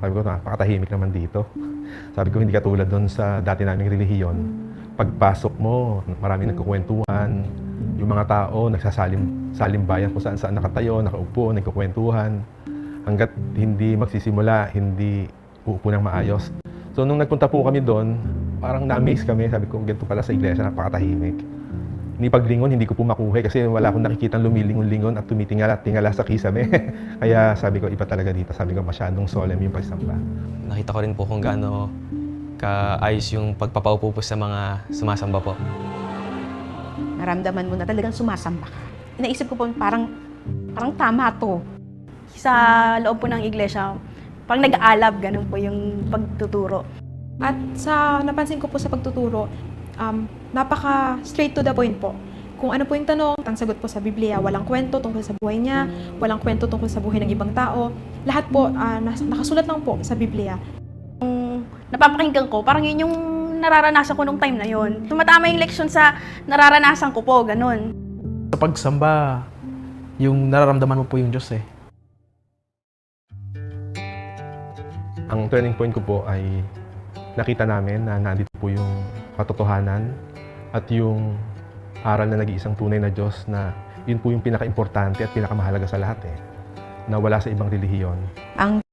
Sabi ko, napakatahimik naman dito. Sabi ko, hindi katulad doon sa dati naming relihiyon. Pagpasok mo, marami nagkukwentuhan. Yung mga tao, nagsasalim salim bayan kung saan saan nakatayo, nakaupo, nagkukwentuhan. Hanggat hindi magsisimula, hindi uupo ng maayos. So nung nagpunta po kami doon, parang na-amaze kami. Sabi ko, ganito pala sa iglesia, napakatahimik. Ni paglingon, hindi ko po makuha kasi wala akong nakikitang lumilingon-lingon at tumitingala at tingala sa kisame. Kaya sabi ko, iba talaga dito. Sabi ko, masyadong solemn yung pagsamba. Nakita ko rin po kung gaano kaayos yung pagpapaupo po sa mga sumasamba po. Naramdaman mo na talagang sumasamba ka. Inaisip ko po parang, parang tama to. Sa loob po ng iglesia, parang nag-aalab, ganun po yung pagtuturo. At sa napansin ko po sa pagtuturo, um, napaka straight to the point po. Kung ano po yung tanong, ang sagot po sa Biblia, walang kwento tungkol sa buhay niya, walang kwento tungkol sa buhay ng ibang tao. Lahat po, ah, nas- nakasulat lang po sa Biblia. Napapakinggan ko, parang yun yung nararanasan ko nung time na yun. Tumatama yung leksyon sa nararanasan ko po, ganun. Sa pagsamba, yung nararamdaman mo po yung Diyos eh. Ang turning point ko po ay nakita namin na nandito po yung katotohanan at yung aral na nag-iisang tunay na Diyos na yun po yung pinaka-importante at pinakamahalaga sa lahat eh. Na wala sa ibang relihiyon. Ang